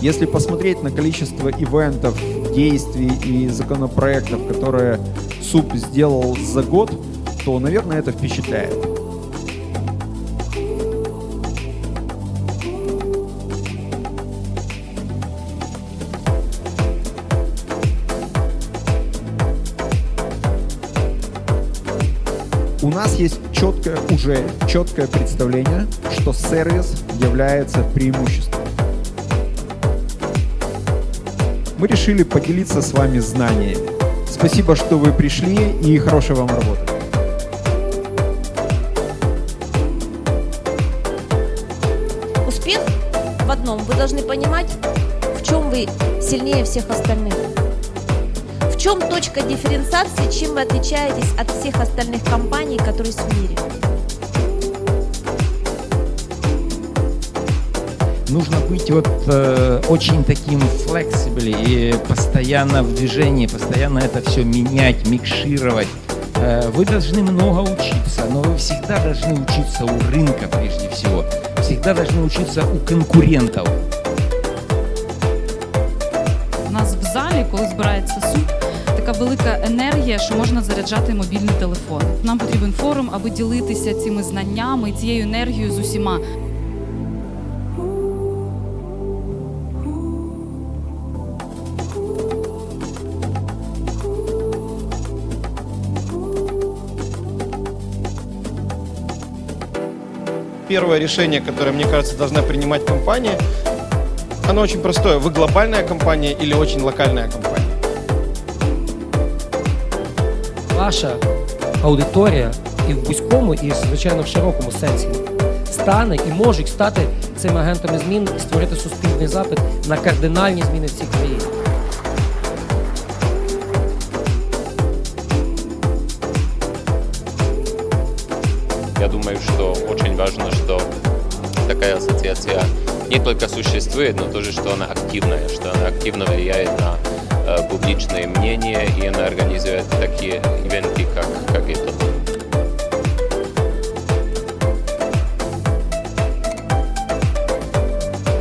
Если посмотреть на количество ивентов, действий и законопроектов, которые СУП сделал за год, то, наверное, это впечатляет. У нас есть четкое, уже четкое представление, что сервис является преимуществом. Мы решили поделиться с вами знаниями. Спасибо, что вы пришли и хорошей вам работы. Успех в одном. Вы должны понимать, в чем вы сильнее всех остальных. В чем точка дифференциации, чем вы отличаетесь от всех остальных компаний, которые есть в мире. нужно быть вот э, очень таким флексибли и постоянно в движении, постоянно это все менять, микшировать. Э, вы должны много учиться, но вы всегда должны учиться у рынка прежде всего. Всегда должны учиться у конкурентов. У нас в залі, коли збирається суп, така велика енергія, що можна заряджати мобільний телефон. Нам потрібен форум, аби ділитися цими знаннями, цією енергією з усіма. Первое решение, которое, мне кажется, должна принимать компания, оно очень простое. Вы глобальная компания или очень локальная компания? ваша аудиторія і в вузькому, і звичайно в широкому сенсі стане і можуть стати цими агентами змін і створити суспільний запит на кардинальні зміни в цій країні. Я думаю, что очень важно, что такая ассоциация не только существует, но тоже, что она активная, что она активно влияет на э, публичное мнение, и она организует такие ивенты, как, как этот.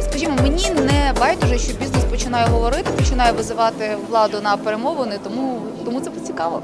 Скажімо, мені не байдуже, що бізнес починає говорити, починає визивати владу на перемовини, тому, тому це цікаво.